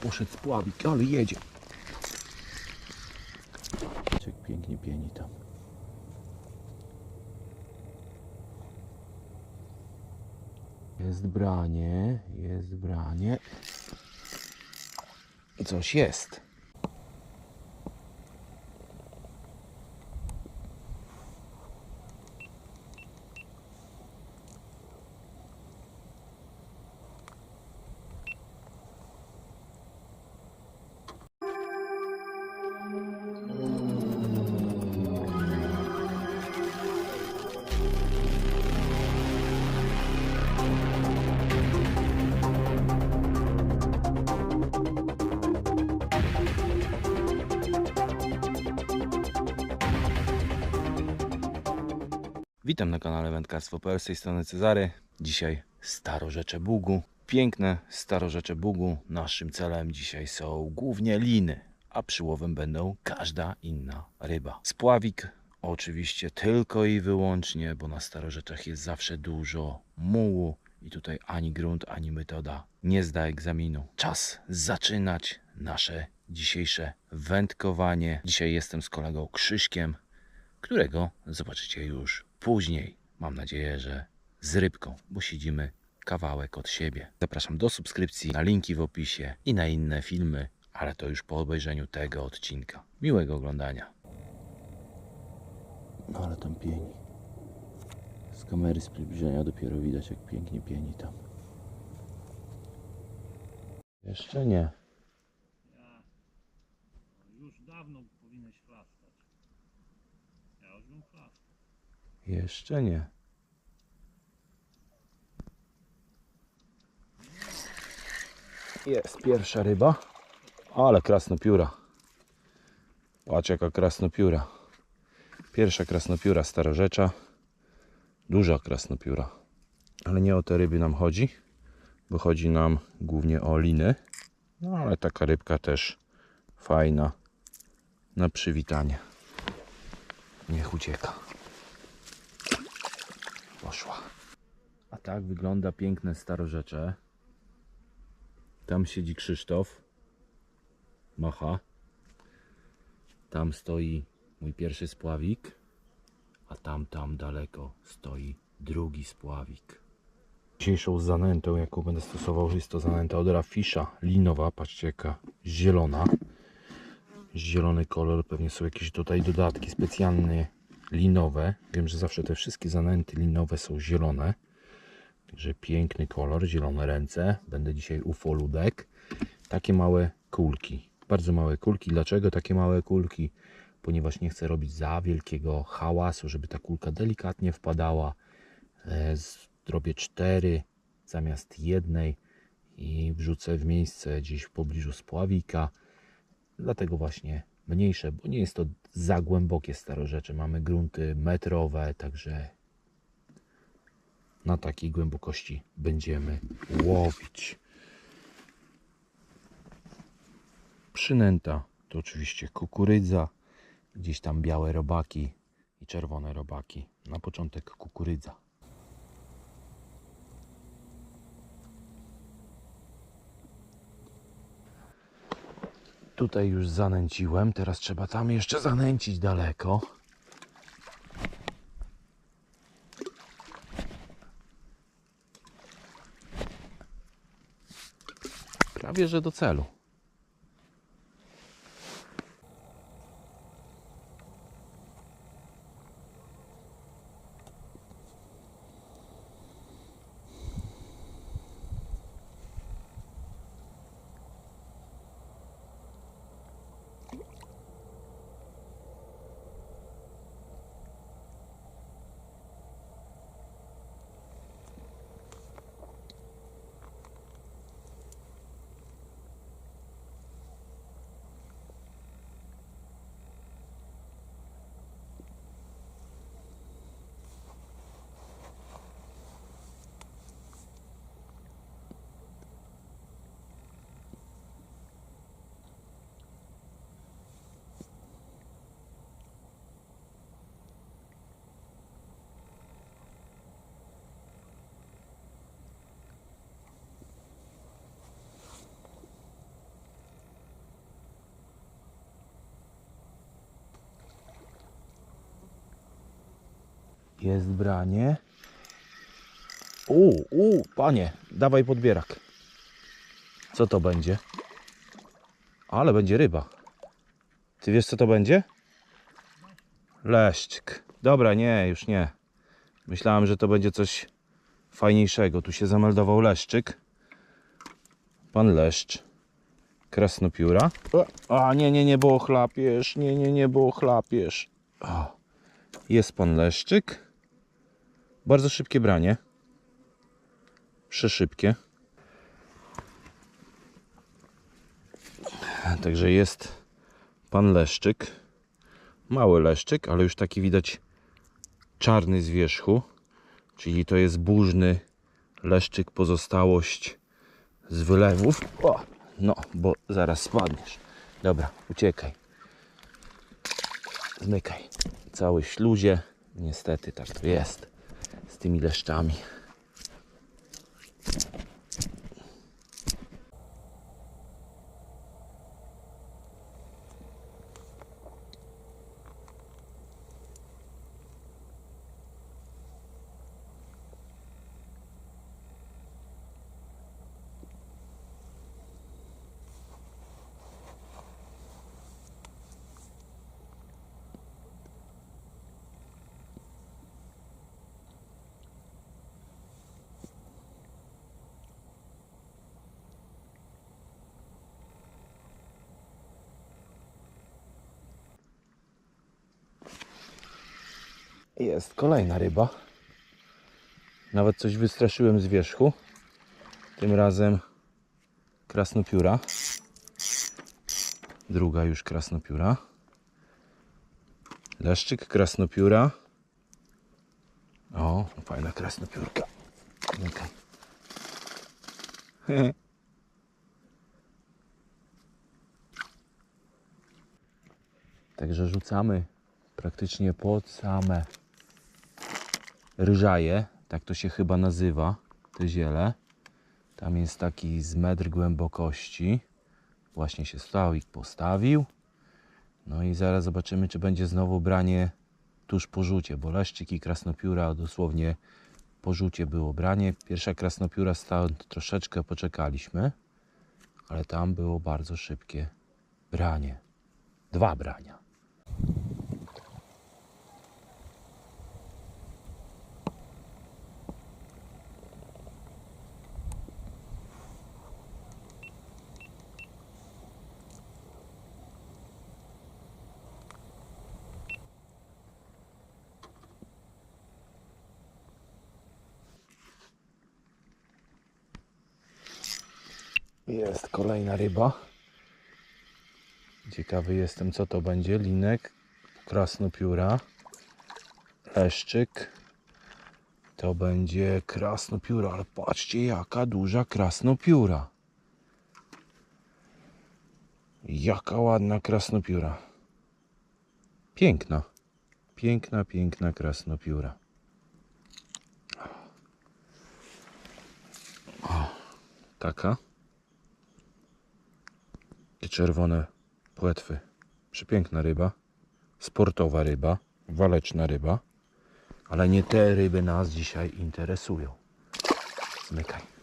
poszedł spławik, ale jedzie. Jak pięknie pieni tam. Jest branie, jest branie. Coś jest. Witam na kanale Wędkarstwo.pl z tej strony Cezary. Dzisiaj Starorzecze Bugu. Piękne Starorzecze Bugu. Naszym celem dzisiaj są głównie liny, a przyłowem będą każda inna ryba. Spławik oczywiście tylko i wyłącznie, bo na Starorzeczach jest zawsze dużo mułu i tutaj ani grunt, ani metoda nie zda egzaminu. Czas zaczynać nasze dzisiejsze wędkowanie. Dzisiaj jestem z kolegą Krzyśkiem, którego zobaczycie już później. Mam nadzieję, że z rybką, bo siedzimy kawałek od siebie. Zapraszam do subskrypcji na linki w opisie i na inne filmy, ale to już po obejrzeniu tego odcinka. Miłego oglądania. No ale tam pieni. Z kamery z przybliżenia dopiero widać jak pięknie pieni tam. Jeszcze nie. Jeszcze nie. Jest pierwsza ryba. Ale krasnopióra. Patrz jaka krasnopióra. Pierwsza krasnopióra starorzecza. Duża krasnopióra. Ale nie o te ryby nam chodzi. Bo chodzi nam głównie o liny. No ale taka rybka też fajna. Na przywitanie. Niech ucieka poszła. A tak wygląda piękne starorzecze. Tam siedzi Krzysztof. Macha. Tam stoi mój pierwszy spławik. A tam, tam daleko stoi drugi spławik. Dzisiejszą zanętą, jaką będę stosował, jest to zanęta od Rafisza linowa. Patrzcie jaka zielona. Zielony kolor, pewnie są jakieś tutaj dodatki specjalne linowe. Wiem, że zawsze te wszystkie zanęty linowe są zielone. Także piękny kolor, zielone ręce. Będę dzisiaj ufoludek. Takie małe kulki. Bardzo małe kulki. Dlaczego takie małe kulki? Ponieważ nie chcę robić za wielkiego hałasu, żeby ta kulka delikatnie wpadała. E, Zrobię cztery zamiast jednej i wrzucę w miejsce gdzieś w pobliżu spławika. Dlatego właśnie mniejsze, bo nie jest to za głębokie starorzecze. Mamy grunty metrowe, także na takiej głębokości będziemy łowić. Przynęta to oczywiście kukurydza, gdzieś tam białe robaki i czerwone robaki. Na początek kukurydza. Tutaj już zanęciłem, teraz trzeba tam jeszcze zanęcić daleko. Prawie że do celu. Jest branie. U, u, panie, dawaj podbierak. Co to będzie? Ale będzie ryba. Ty wiesz co to będzie? Leszczyk. Dobra, nie, już nie. Myślałem, że to będzie coś fajniejszego. Tu się zameldował leszczyk. Pan leszcz. Krasnopióra. A nie, nie, nie, bo chlapiesz. Nie, nie, nie, bo chlapiesz. O, jest pan leszczyk. Bardzo szybkie branie. Przeszybkie. Także jest pan leszczyk. Mały leszczyk, ale już taki widać czarny z wierzchu. Czyli to jest burzny leszczyk, pozostałość z wylewów. O, no, bo zaraz spadniesz. Dobra, uciekaj. Zmykaj. Cały śluzie. Niestety tak to jest z tymi leszczami. Jest kolejna ryba. Nawet coś wystraszyłem z wierzchu. Tym razem krasnopióra. Druga już krasnopióra. Leszczyk, krasnopióra. O, fajna krasnopiórka. Okej. Także rzucamy praktycznie pod same ryżaje, tak to się chyba nazywa, te ziele. Tam jest taki z metr głębokości. Właśnie się stałik postawił. No i zaraz zobaczymy, czy będzie znowu branie tuż po rzucie, bo leszczyk i krasnopióra dosłownie po rzucie było branie. Pierwsza krasnopióra stąd troszeczkę poczekaliśmy, ale tam było bardzo szybkie branie. Dwa brania. Jest kolejna ryba. Ciekawy jestem, co to będzie. Linek, krasnopióra, leszczyk. To będzie krasnopióra, ale patrzcie, jaka duża krasnopióra. Jaka ładna krasnopióra. Piękna. Piękna, piękna krasnopióra. O, taka. I czerwone płetwy. Przepiękna ryba. Sportowa ryba. Waleczna ryba. Ale nie te ryby nas dzisiaj interesują. Zmykaj.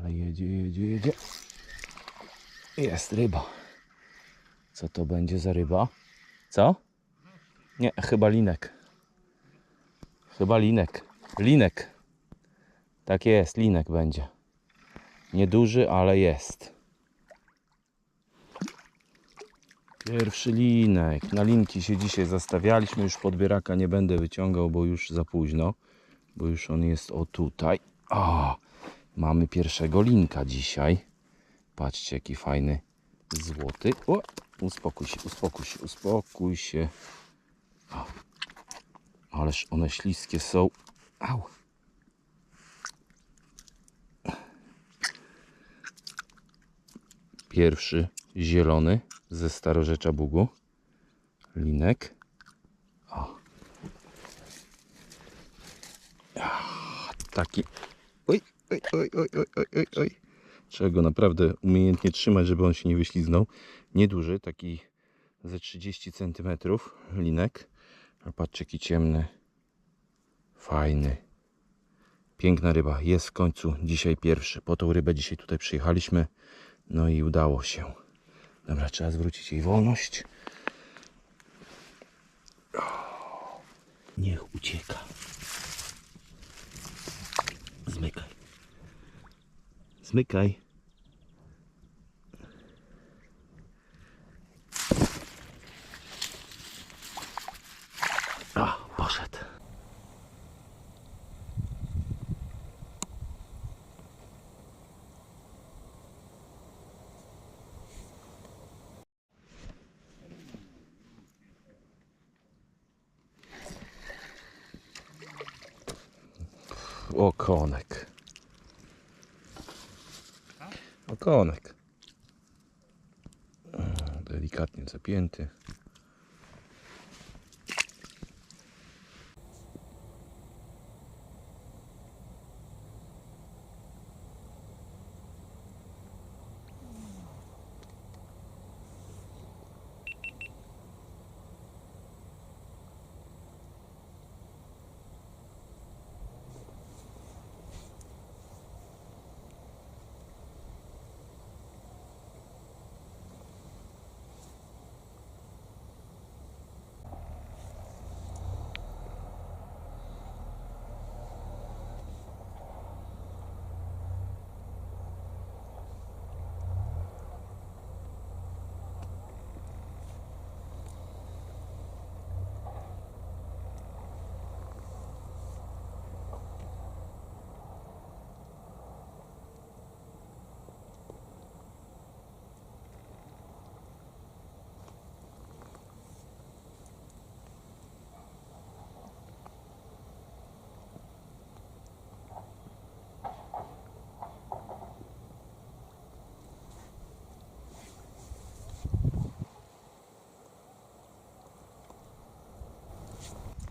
Ale jedzie, jedzie, jedzie. Jest ryba. Co to będzie za ryba? Co? Nie, chyba linek. Chyba linek. Linek. Tak jest, linek będzie. Nieduży, ale jest. Pierwszy linek. Na linki się dzisiaj zastawialiśmy. Już podbieraka nie będę wyciągał, bo już za późno. Bo już on jest o tutaj. O, mamy pierwszego linka dzisiaj. Patrzcie, jaki fajny złoty. O, uspokój się, uspokój się, uspokój się. O, ależ one śliskie są. Au. Pierwszy zielony ze starorzecza Bugu. Linek. O. Taki Oj, oj, oj, oj, oj, oj. Trzeba go naprawdę umiejętnie trzymać, żeby on się nie wyśliznął. Nieduży, taki ze 30 cm linek. A patrzcie, jaki ciemny. Fajny. Piękna ryba. Jest w końcu dzisiaj pierwszy. Po tą rybę dzisiaj tutaj przyjechaliśmy. No i udało się. Dobra, trzeba zwrócić jej wolność. Niech ucieka. Zmykaj. Zmykaj. A, poszedł. Okonek. Okonek. Mm, Delikatnie zapięty.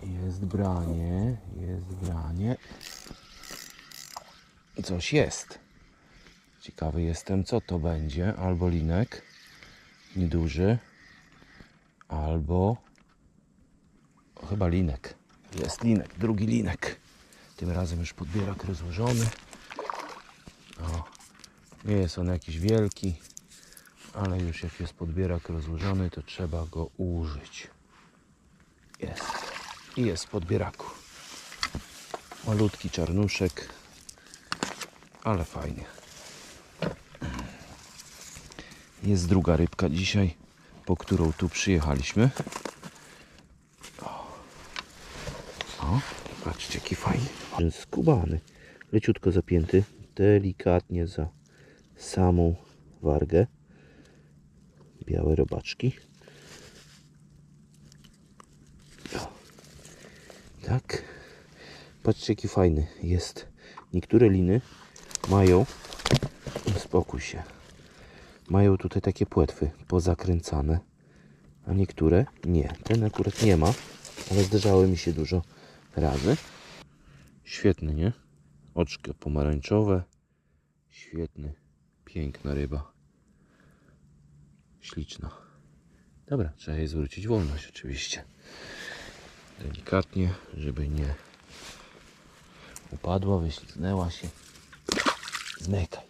Jest branie, jest branie. Coś jest. Ciekawy jestem, co to będzie. Albo linek nieduży, albo chyba linek. Jest linek, drugi linek. Tym razem już podbierak rozłożony. O, nie jest on jakiś wielki, ale już jak jest podbierak rozłożony, to trzeba go użyć. Jest. I jest w podbieraku. Malutki czarnuszek, ale fajnie. Jest druga rybka dzisiaj, po którą tu przyjechaliśmy. O, o patrzcie, jaki fajny. Skubany, leciutko zapięty, delikatnie za samą wargę. Białe robaczki. Tak. Patrzcie jaki fajny jest. Niektóre liny mają spokój się. Mają tutaj takie płetwy pozakręcane, a niektóre nie. Ten akurat nie ma, ale zdarzały mi się dużo razy. Świetny, nie? Oczka pomarańczowe. Świetny. Piękna ryba. Śliczna. Dobra, trzeba jej zwrócić wolność oczywiście delikatnie, żeby nie upadła, wyślizgnęła się. Zmykaj.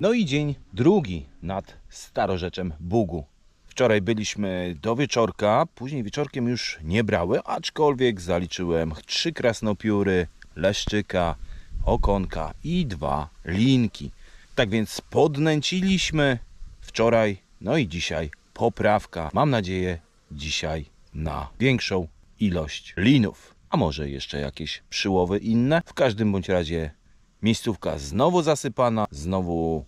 No i dzień drugi nad starorzeczem Bugu. Wczoraj byliśmy do wieczorka, później wieczorkiem już nie brały, aczkolwiek zaliczyłem trzy krasnopióry, leszczyka, okonka i dwa linki. Tak więc podnęciliśmy wczoraj, no i dzisiaj poprawka. Mam nadzieję dzisiaj na większą ilość linów, a może jeszcze jakieś przyłowy inne. W każdym bądź razie miejscówka znowu zasypana, znowu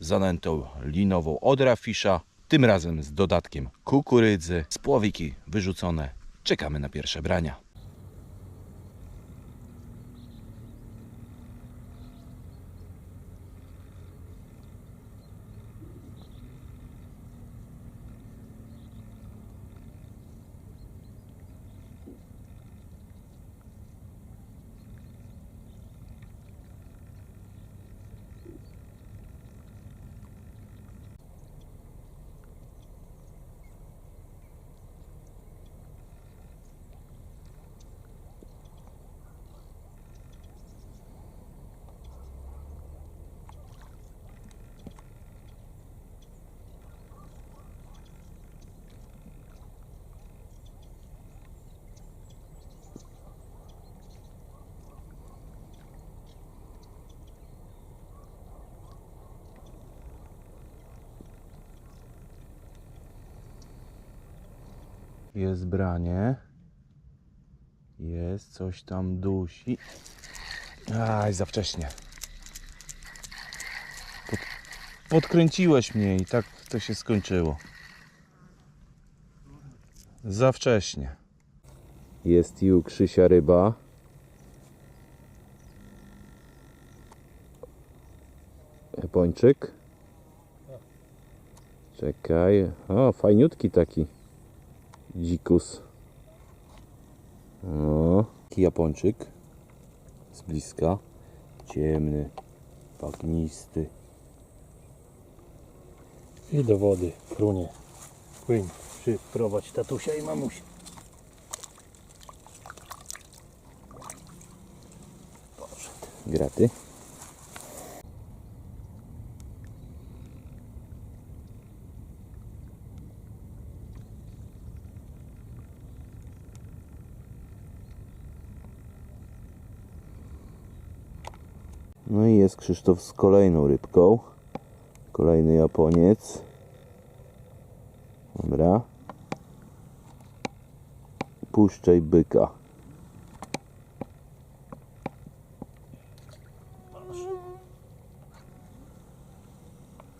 zanętą linową od rafisza, tym razem z dodatkiem kukurydzy, spławiki wyrzucone. Czekamy na pierwsze brania. Jest branie. Jest coś tam dusi. Aj, za wcześnie. Pod, podkręciłeś mnie i tak to się skończyło. Za wcześnie. Jest i Krzysia ryba. Japończyk. Czekaj. O, fajniutki taki. Dzikus. O, taki. Z bliska. Ciemny, bagnisty. I do wody, frunie. Płyń, przyprowadź tatusia i mamusia. Graty. No i jest Krzysztof z kolejną rybką. Kolejny Japoniec. Dobra. Puszczaj byka.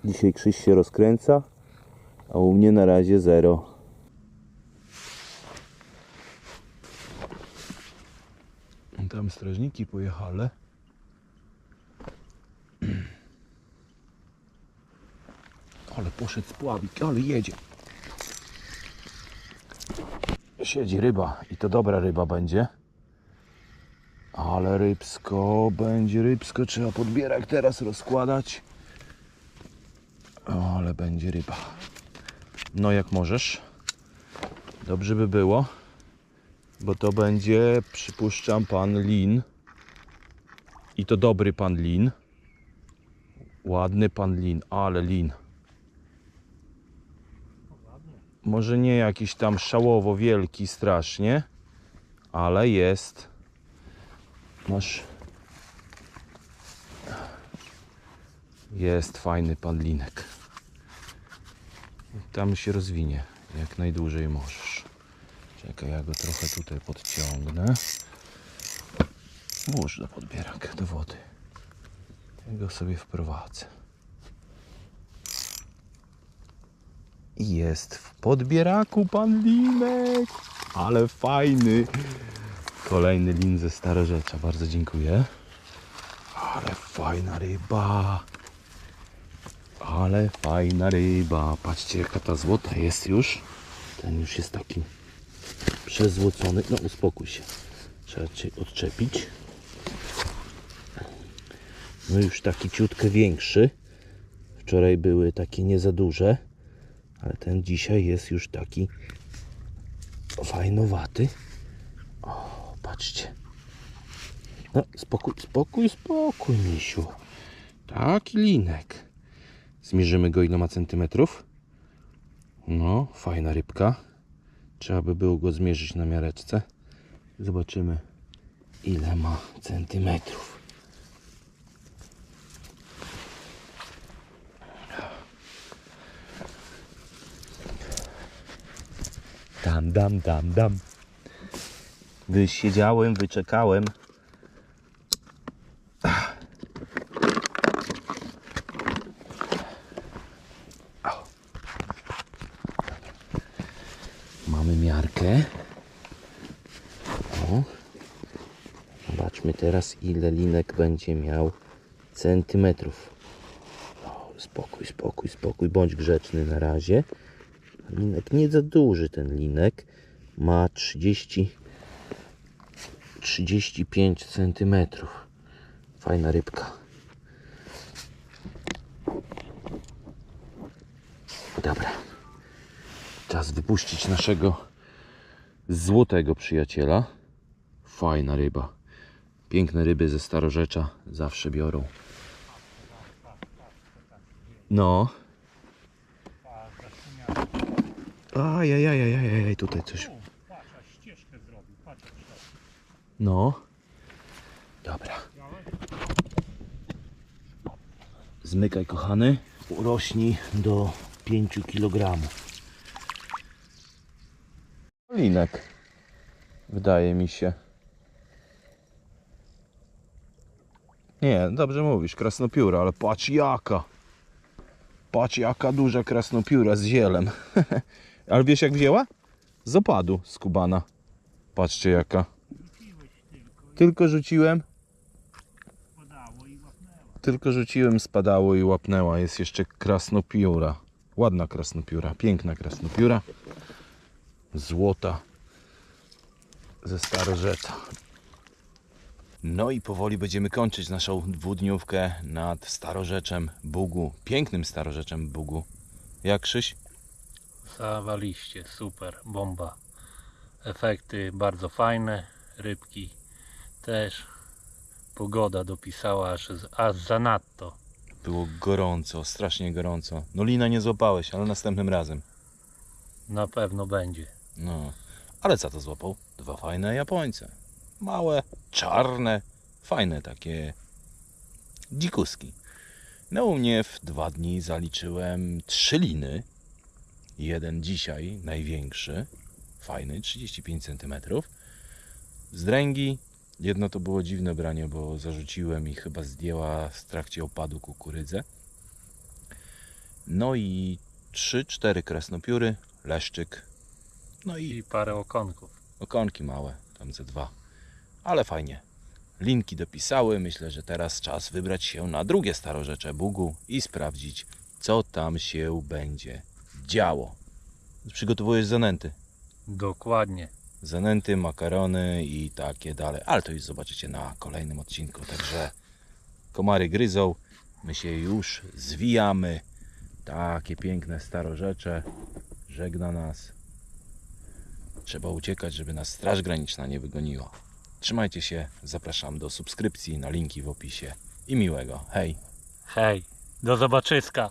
Dzisiaj Krzyś się rozkręca, a u mnie na razie zero. Tam strażniki pojechali. Ale poszedł spławik, ale jedzie. Siedzi ryba i to dobra ryba będzie. Ale rybsko, będzie rybsko, trzeba podbierak teraz rozkładać. Ale będzie ryba. No jak możesz. Dobrze by było, bo to będzie, przypuszczam, pan Lin. I to dobry pan Lin. Ładny pan Lin, ale Lin. Może nie jakiś tam szałowo wielki strasznie, ale jest. Masz. Jest fajny pan linek. Tam się rozwinie jak najdłużej możesz. Czekaj, ja go trochę tutaj podciągnę. Włóż do podbierak, do wody. Ja go sobie wprowadzę. I jest w podbieraku pan linek. Ale fajny. Kolejny lin ze starorzecza. Bardzo dziękuję. Ale fajna ryba. Ale fajna ryba. Patrzcie jaka ta złota jest już. Ten już jest taki przezłocony. No uspokój się. Trzeba cię odczepić. No już taki ciutkę większy. Wczoraj były takie nie za duże. Ale ten dzisiaj jest już taki fajnowaty. O, patrzcie. No, spokój, spokój, spokój, misiu. Taki linek. Zmierzymy go ile ma centymetrów. No, fajna rybka. Trzeba by było go zmierzyć na miareczce. Zobaczymy ile ma centymetrów. Dam, dam, dam, dam. Wysiedziałem, wyczekałem. Mamy miarkę. O. Zobaczmy teraz, ile linek będzie miał centymetrów. O, spokój, spokój, spokój. Bądź grzeczny na razie. Linek nie za duży ten linek. Ma 30 35 centymetrów. Fajna rybka. Dobra. Czas wypuścić naszego złotego przyjaciela. Fajna ryba. Piękne ryby ze starorzecza zawsze biorą. No. Ajajajajajaj, tutaj coś. No. Dobra. Zmykaj kochany. Urośnij do 5 kg. Linek. Wydaje mi się. Nie, dobrze mówisz, krasnopióra, ale patrz jaka. Patrz jaka duża krasnopióra z zielem. ale wiesz jak wzięła? Z opadu z kubana. Patrzcie jaka. Tylko rzuciłem. Tylko rzuciłem, spadało i łapnęła. Jest jeszcze krasnopióra. Ładna krasnopióra, piękna krasnopióra. Złota ze starożytna. No i powoli będziemy kończyć naszą dwudniówkę nad starorzeczem Bugu. Pięknym starorzeczem Bugu. Jak Krzyś? Zawaliście, super, bomba. Efekty bardzo fajne, rybki też. Pogoda dopisała aż, aż zanadto. Było gorąco, strasznie gorąco. No lina nie złapałeś, ale następnym razem. Na pewno będzie. No, ale co to złapał? Dwa fajne Japońce. Małe, czarne, fajne takie dzikuski. No u mnie w dwa dni zaliczyłem trzy liny. Jeden dzisiaj, największy, fajny, 35 cm. Z dręgi, jedno to było dziwne branie, bo zarzuciłem i chyba zdjęła w trakcie opadu kukurydzę. No i 3-4 krasnopióry, leszczyk, no i I parę okonków. okonki małe, tam ze dwa. Ale fajnie. Linki dopisały. Myślę, że teraz czas wybrać się na drugie starorzecze Bugu i sprawdzić, co tam się będzie działo. Przygotowujesz zanęty. Dokładnie. Zanęty, makarony i takie dalej. Ale to już zobaczycie na kolejnym odcinku. Także komary gryzą. My się już zwijamy. Takie piękne starorzecze. Żegna nas. Trzeba uciekać, żeby nas Straż Graniczna nie wygoniła. Trzymajcie się. Zapraszam do subskrypcji na linki w opisie. I miłego. Hej! Hej, do zobaczyska.